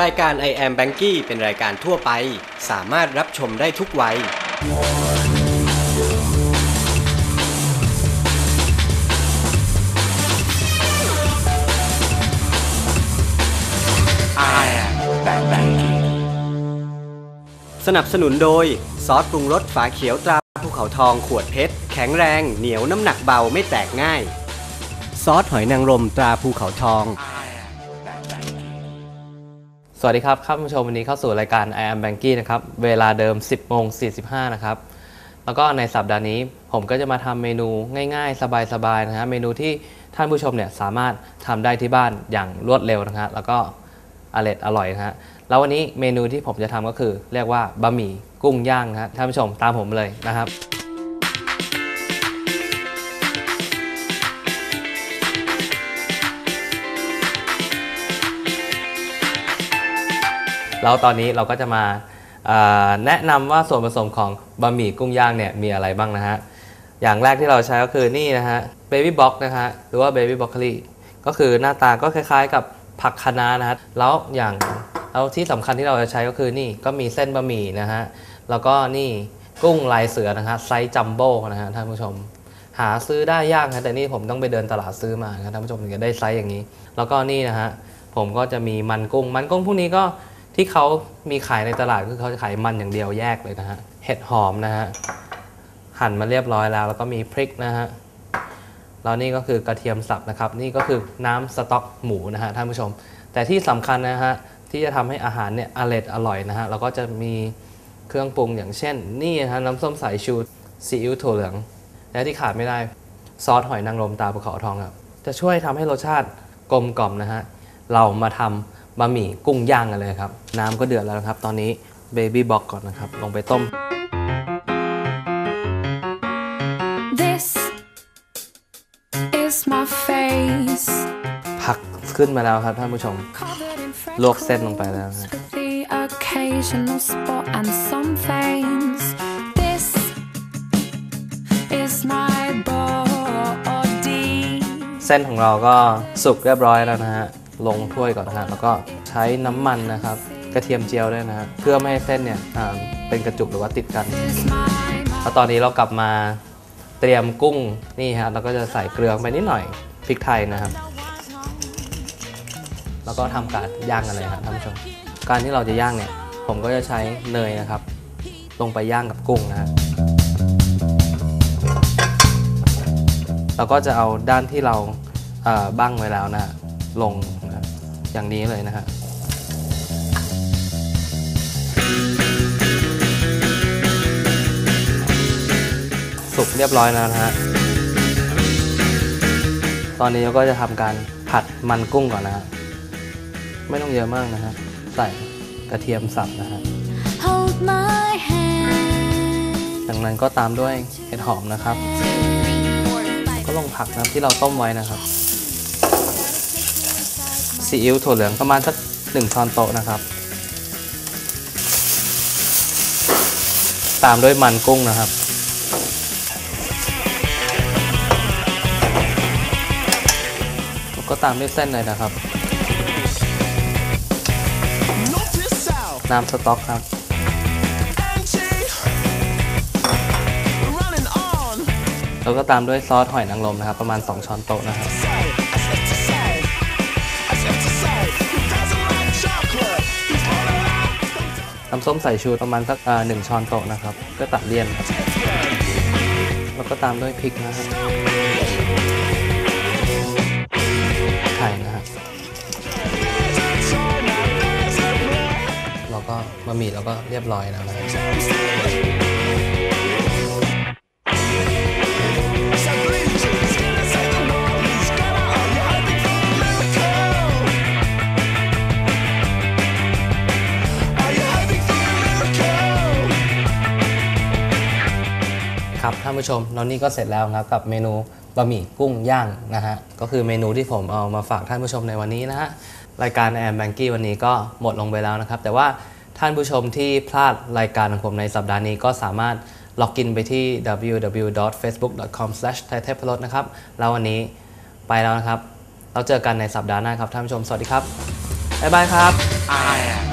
รายการ I am Banky เป็นรายการทั่วไป สามารถรับชมได้ทุกวัยสนับสนุนโดย ซอสปรุงรสฝาเขียวตราภูเขาทองขวดเพชร แข็งแรง เหนียวน้ำหนักเบาไม่แตกง่าย ซอสหอยนางรมตราภูเขาทอง สวัสดีครับท่านผู้ชมวันนี้เข้าสู่รายการ I am Banky นะครับ เวลาเดิม 10โมง45 นะครับ แล้วก็ในสัปดาห์นี้ผมก็จะมาทำเมนูง่ายๆ สบายๆนะฮะเมนูที่ท่านผู้ชมเนี่ยสามารถทำได้ที่บ้านอย่างรวดเร็วนะฮะแล้วก็อร่อยอร่อยนะฮะแล้ววันนี้เมนูที่ผมจะทำก็คือ เรียกว่าบะหมี่กุ้งย่างนะฮะท่านผู้ชมตามผมเลยนะครับ แล้วตอนนี้เราก็จะมาแนะนำว่าส่วนผสมของบะหมี่กุ้งย่างเนี่ยมีอะไรบ้างนะฮะ อย่างแรกที่เราใช้ก็คือนี่นะฮะเบบี้บ็อกนะฮะหรือว่าเบบี้บ็อกโคลีก็คือหน้าตาก็คล้ายๆกับผักคะน้านะฮะแล้วอย่างแล้วที่สำคัญที่เราจะใช้ก็คือนี่ก็มีเส้นบะหมี่นะฮะแล้วก็นี่กุ้งลายเสือนะฮะไซส์จัมโบ้นะฮะท่านผู้ชม หาซื้อได้ยากนะแต่นี่ผมต้องไปเดินตลาดซื้อมาครับท่านผู้ชมถึงจะได้ไซส์อย่างนี้ แล้วก็นี่นะฮะผมก็จะมีมันกุ้ง มันกุ้งพวกนี้ก็ ที่เขามีขายในตลาดคือเขาจะขายมันอย่างเดียวแยกเลยนะฮะ เห็ดหอมนะฮะ หั่นมาเรียบร้อยแล้ว แล้วก็มีพริกนะฮะ แล้วนี่ก็คือกระเทียมสับนะครับ นี่ก็คือน้ำสต๊อกหมูนะฮะท่านผู้ชม แต่ที่สำคัญนะฮะที่จะทำให้อาหารเนี่ยอร่อยอร่อยนะฮะ เราก็จะมีเครื่องปรุงอย่างเช่น นี่นะฮะน้ำส้มสายชูซีอิ๊วถั่วเหลือง และที่ขาดไม่ได้ซอสหอยนางรมตาภูเขาทองครับ จะช่วยทำให้รสชาติกลมกล่อมนะฮะ เรามาทำ บะหมี่กุ้งย่างกันเลยครับ น้ำก็เดือดแล้วนะครับ ตอนนี้เบบี้บ็อกก่อนนะครับ ลงไปต้ม This is my face ผักขึ้นมาแล้วครับท่านผู้ชม covered in ลวกเส้นลงไปแล้วนะ with the occasional spot and some veins. This is my body. เส้นของเราก็สุกเรียบร้อยแล้วนะฮะ ลงถ้วยก่อนนะฮะแล้วก็ใช้น้ำมันนะครับ กระเทียมเจียวด้วยนะฮะเพื่อไม่ให้เส้นเนี่ยเป็นกระจุกหรือว่าติดกันแล้วตอนนี้เรากลับมาเตรียมกุ้งนี่ฮะเราก็จะใส่เกลือไปนิดหน่อยพริกไทยนะครับ แล้วก็ทำการย่างกันเลยครับท่านผู้ชมการที่เราจะย่างเนี่ย ผมก็จะใช้เนยนะครับ ลงไปย่างกับกุ้งนะฮะเราก็จะเอาด้านที่เราเอ่อบ้างไว้แล้วนะฮะลง อย่างนี้เลยนะฮะสุกเรียบร้อยแล้วนะฮะ ตอนนี้เราก็จะทำการผัดมันกุ้งก่อนนะฮะ ไม่ต้องเยอะมากนะฮะ ใส่กระเทียมสับนะฮะ hold my hand. จากนั้นก็ตามด้วยเห็ดหอมนะครับ ก็ลงผักนะครับที่เราต้มไว้นะครับ ซีอิ๊วถั่วเหลืองประมาณสักหนึ่งช้อนโต๊ะนะครับ ตามด้วยมันกุ้งนะครับแล้วก็ตามด้วยเส้นเลยนะครับ น้ำสต๊อกครับแล้วก็ตามด้วยซอสหอยนางรมนะครับ ประมาณ 2 ช้อนโต๊ะนะครับ น้ำส้มสายชูประมาณสักหนึ่งช้อนโต๊ะนะครับ ก็ตัดเลี่ยนครับแล้วก็ตามด้วยพริกนะครับไข่นะครับแล้วก็บะหมี่แล้วก็เรียบร้อยนะครับ ครับท่านผู้ชมแล้วนี่ก็เสร็จแล้วครับกับเมนูบะหมี่กุ้งย่างนะฮะก็คือเมนูที่ผมเอามาฝากท่านผู้ชมในวันนี้นะฮะรายการแอมแบงกี้วันนี้ก็หมดลงไปแล้วนะครับ แต่ว่าท่านผู้ชมที่พลาดรายการของผมในสัปดาห์นี้ก็สามารถล็อกอินไปที่ www.facebook.com/thaitekplot นะครับแล้ววันนี้ไปแล้วนะครับ เราเจอกันในสัปดาห์หน้าครับท่านผู้ชม สวัสดีครับ บ๊ายบายครับ I am